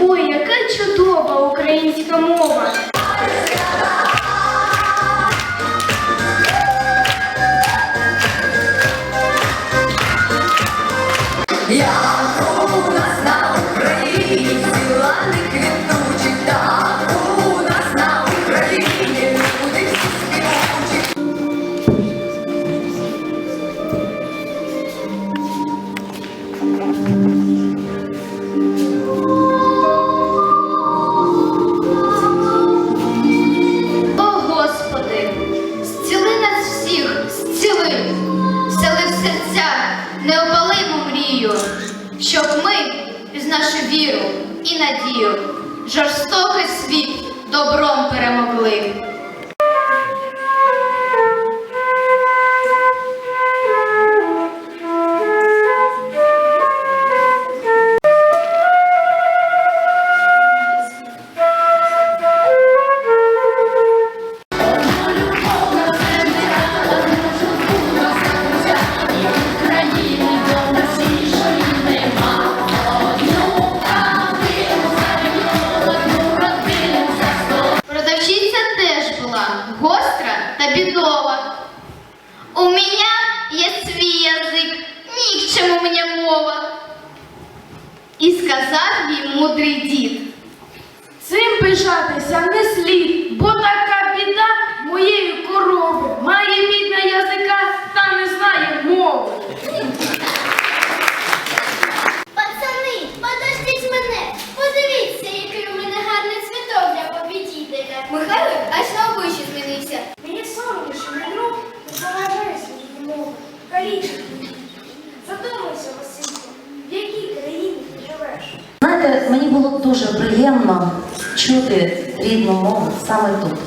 Ой, яка чудова українська мова! Як у всіх, зціли, всели в серця неопалиму мрію, щоб ми, з нашу віру і надію, жорстокий світ добром перемогли. Та бідова. У мене є свій язик, ні к чому мені мова. І сказав їй мудрий дід. Цим пишатися не слід, бо така біда моєї корови має бідна язика та не знає мови. Пацани, подождіть мене. Подивіться, який у мене гарний цвіток для побідітеля. Знаєте, мені було дуже приємно чути рідну мову саме тут.